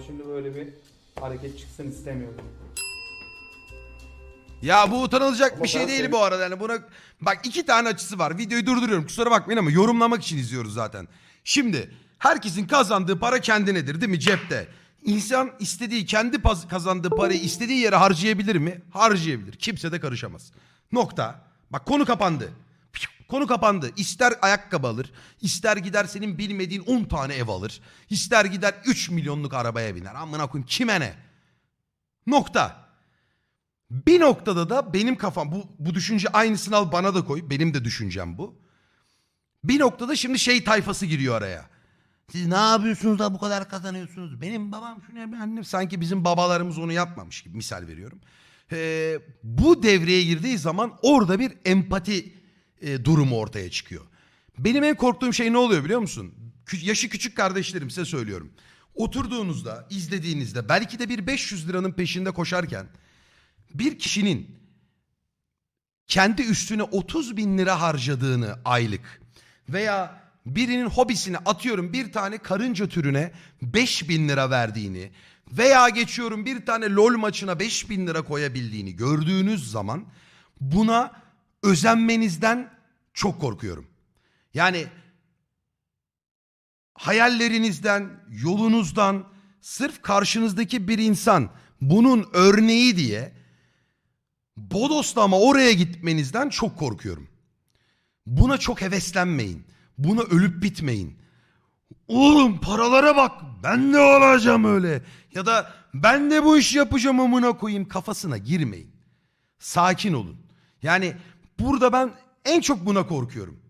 Ama şimdi böyle bir hareket çıksın istemiyorum. Ya bu utanılacak Ama bir şey değil bu arada. Yani buna bak iki tane açısı var. Videoyu durduruyorum. Kusura bakmayın ama yorumlamak için izliyoruz zaten. Şimdi herkesin kazandığı para kendinedir değil mi cepte? İnsan istediği kendi kazandığı parayı istediği yere harcayabilir mi? Harcayabilir. Kimse de karışamaz. Nokta. Bak konu kapandı. Konu kapandı. İster ayakkabı alır, ister gider senin bilmediğin 10 tane ev alır, ister gider 3 milyonluk arabaya biner. Amına koyayım kime ne? Nokta. Bir noktada da benim kafam bu, bu düşünce aynısını al bana da koy. Benim de düşüncem bu. Bir noktada şimdi şey tayfası giriyor araya. Siz ne yapıyorsunuz da bu kadar kazanıyorsunuz? Benim babam şunu yapıyor, annem sanki bizim babalarımız onu yapmamış gibi misal veriyorum. Ee, bu devreye girdiği zaman orada bir empati e, durumu ortaya çıkıyor. Benim en korktuğum şey ne oluyor biliyor musun? Yaşı küçük kardeşlerim size söylüyorum. Oturduğunuzda, izlediğinizde belki de bir 500 liranın peşinde koşarken bir kişinin kendi üstüne 30 bin lira harcadığını aylık veya birinin hobisine atıyorum bir tane karınca türüne 5 bin lira verdiğini veya geçiyorum bir tane lol maçına 5 bin lira koyabildiğini gördüğünüz zaman buna özenmenizden çok korkuyorum. Yani hayallerinizden, yolunuzdan sırf karşınızdaki bir insan bunun örneği diye bodoslama oraya gitmenizden çok korkuyorum. Buna çok heveslenmeyin. Buna ölüp bitmeyin. Oğlum paralara bak. Ben de olacağım öyle. Ya da ben de bu işi yapacağım amına koyayım kafasına girmeyin. Sakin olun. Yani burada ben en çok buna korkuyorum.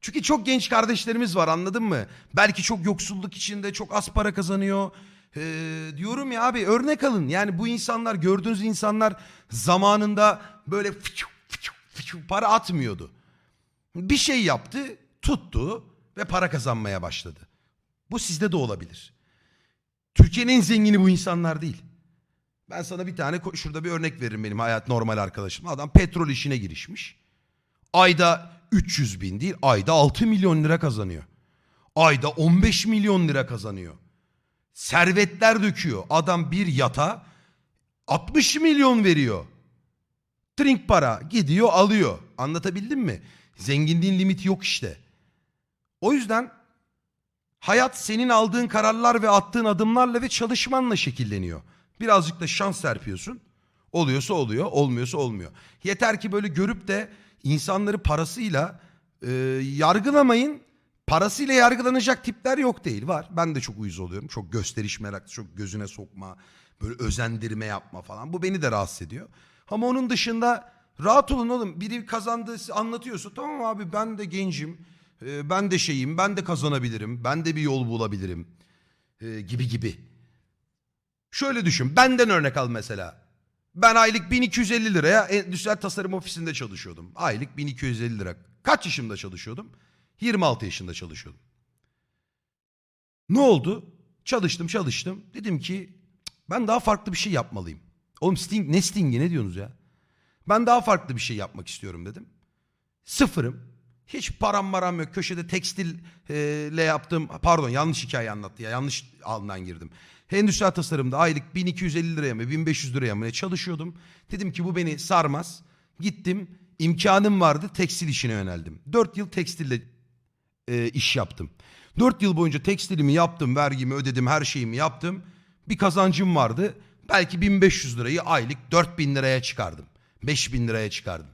Çünkü çok genç kardeşlerimiz var anladın mı? Belki çok yoksulluk içinde çok az para kazanıyor. Ee, diyorum ya abi örnek alın. Yani bu insanlar gördüğünüz insanlar zamanında böyle fıçı fıçı fıçı para atmıyordu. Bir şey yaptı, tuttu ve para kazanmaya başladı. Bu sizde de olabilir. Türkiye'nin en zengini bu insanlar değil. Ben sana bir tane şurada bir örnek veririm benim hayat normal arkadaşım. Adam petrol işine girişmiş. Ayda 300 bin değil ayda 6 milyon lira kazanıyor. Ayda 15 milyon lira kazanıyor. Servetler döküyor. Adam bir yata 60 milyon veriyor. Trink para gidiyor alıyor. Anlatabildim mi? Zenginliğin limiti yok işte. O yüzden hayat senin aldığın kararlar ve attığın adımlarla ve çalışmanla şekilleniyor. Birazcık da şans serpiyorsun. Oluyorsa oluyor, olmuyorsa olmuyor. Yeter ki böyle görüp de insanları parasıyla e, yargılamayın. Parasıyla yargılanacak tipler yok değil. Var. Ben de çok uyuz oluyorum. Çok gösteriş meraklı, çok gözüne sokma, böyle özendirme yapma falan. Bu beni de rahatsız ediyor. Ama onun dışında rahat olun oğlum. Biri kazandığı anlatıyorsa tamam abi ben de gencim. e, ben de şeyim, ben de kazanabilirim. Ben de bir yol bulabilirim. e, gibi gibi. Şöyle düşün. Benden örnek al mesela. Ben aylık 1250 liraya endüstriyel tasarım ofisinde çalışıyordum. Aylık 1250 lira. Kaç yaşımda çalışıyordum? 26 yaşında çalışıyordum. Ne oldu? Çalıştım çalıştım. Dedim ki "Cık, ben daha farklı bir şey yapmalıyım. Oğlum Sting, ne Sting'i ne diyorsunuz ya? Ben daha farklı bir şey yapmak istiyorum dedim. Sıfırım. Hiç param maram yok. Köşede tekstille yaptım. Pardon yanlış hikaye anlattı ya. Yanlış alından girdim. Endüstriyel tasarımda aylık 1250 liraya mı 1500 liraya mı ne çalışıyordum. Dedim ki bu beni sarmaz. Gittim imkanım vardı tekstil işine yöneldim. 4 yıl tekstille e, iş yaptım. 4 yıl boyunca tekstilimi yaptım, vergimi ödedim, her şeyimi yaptım. Bir kazancım vardı. Belki 1500 lirayı aylık 4000 liraya çıkardım. 5000 liraya çıkardım.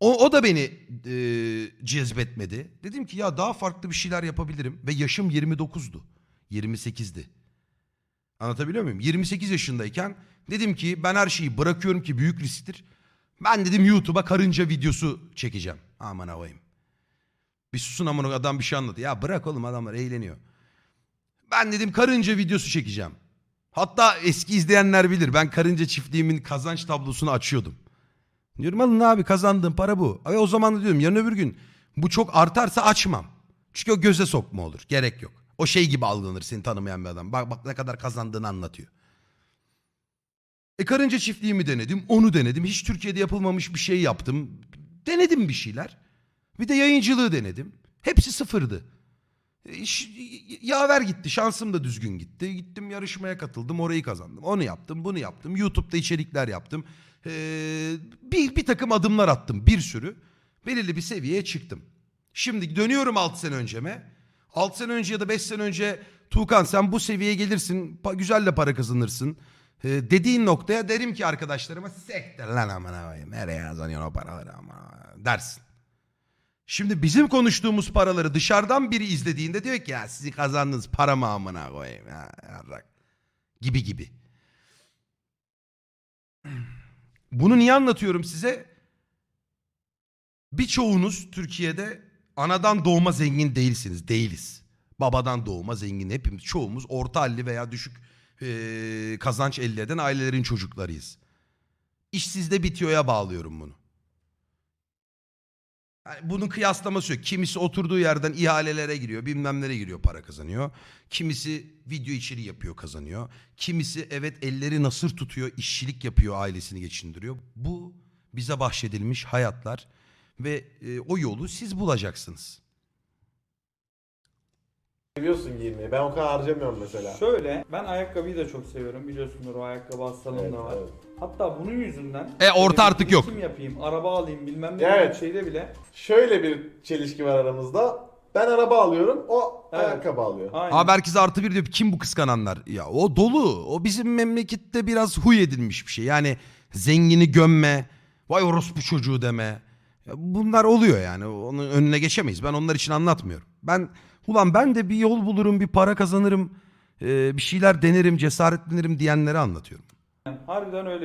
O, o da beni e, cezbetmedi. Dedim ki ya daha farklı bir şeyler yapabilirim. Ve yaşım 29'du. 28'di. Anlatabiliyor muyum? 28 yaşındayken dedim ki ben her şeyi bırakıyorum ki büyük risktir. Ben dedim YouTube'a karınca videosu çekeceğim. Aman avayım. Bir susun aman adam bir şey anladı. Ya bırak oğlum adamlar eğleniyor. Ben dedim karınca videosu çekeceğim. Hatta eski izleyenler bilir. Ben karınca çiftliğimin kazanç tablosunu açıyordum. Diyorum alın abi kazandığım para bu. Ve o zaman da diyorum yarın öbür gün bu çok artarsa açmam. Çünkü o göze sokma olur. Gerek yok. O şey gibi algılanır seni tanımayan bir adam. Bak bak ne kadar kazandığını anlatıyor. E karınca çiftliğimi denedim. Onu denedim. Hiç Türkiye'de yapılmamış bir şey yaptım. Denedim bir şeyler. Bir de yayıncılığı denedim. Hepsi sıfırdı. İş, yaver gitti. Şansım da düzgün gitti. Gittim yarışmaya katıldım. Orayı kazandım. Onu yaptım. Bunu yaptım. YouTube'da içerikler yaptım. Ee, bir, bir takım adımlar attım. Bir sürü. Belirli bir seviyeye çıktım. Şimdi dönüyorum 6 sene önceme. 6 sene önce ya da 5 sene önce Tuğkan sen bu seviyeye gelirsin. güzel de para kazanırsın. Ee, dediğin noktaya derim ki arkadaşlarıma sektir lan amına koyayım. Nereye kazanıyorsun o paraları ama dersin. Şimdi bizim konuştuğumuz paraları dışarıdan biri izlediğinde diyor ki ya sizi kazandınız para mı amına koyayım ya yarrak." gibi gibi. Bunu niye anlatıyorum size? Birçoğunuz Türkiye'de anadan doğma zengin değilsiniz. Değiliz. Babadan doğma zengin hepimiz çoğumuz orta halli veya düşük eee, kazanç elde eden ailelerin çocuklarıyız. İş sizde bitiyor'ya bağlıyorum bunu. Yani bunun kıyaslaması yok. Kimisi oturduğu yerden ihalelere giriyor, bilmem nereye giriyor, para kazanıyor. Kimisi video içeriği yapıyor, kazanıyor. Kimisi evet elleri nasır tutuyor, işçilik yapıyor, ailesini geçindiriyor. Bu bize bahşedilmiş hayatlar ve e, o yolu siz bulacaksınız. Seviyorsun giyinmeyi. Ben o kadar harcamıyorum mesela. Şöyle ben ayakkabıyı da çok seviyorum. Biliyorsundur o ayakkabı hastalığım Evet, da var. evet. Hatta bunun yüzünden E, orta böyle artık bir yok. birikim yapayım, araba alayım bilmem ne Evet. şeyde bile. Şöyle bir çelişki var aramızda. Ben araba alıyorum, o Evet. ayakkabı alıyor. Aynen. Abi herkes artı bir diyor. Kim bu kıskananlar? Ya o dolu. O bizim memlekette biraz huy edilmiş bir şey. Yani zengini gömme. Vay orospu çocuğu deme. Bunlar oluyor yani. Onun önüne geçemeyiz. Ben onlar için anlatmıyorum. Ben ulan ben de bir yol bulurum, bir para kazanırım. e, bir şeyler denerim, cesaretlenirim diyenleri anlatıyorum. Harbiden öyle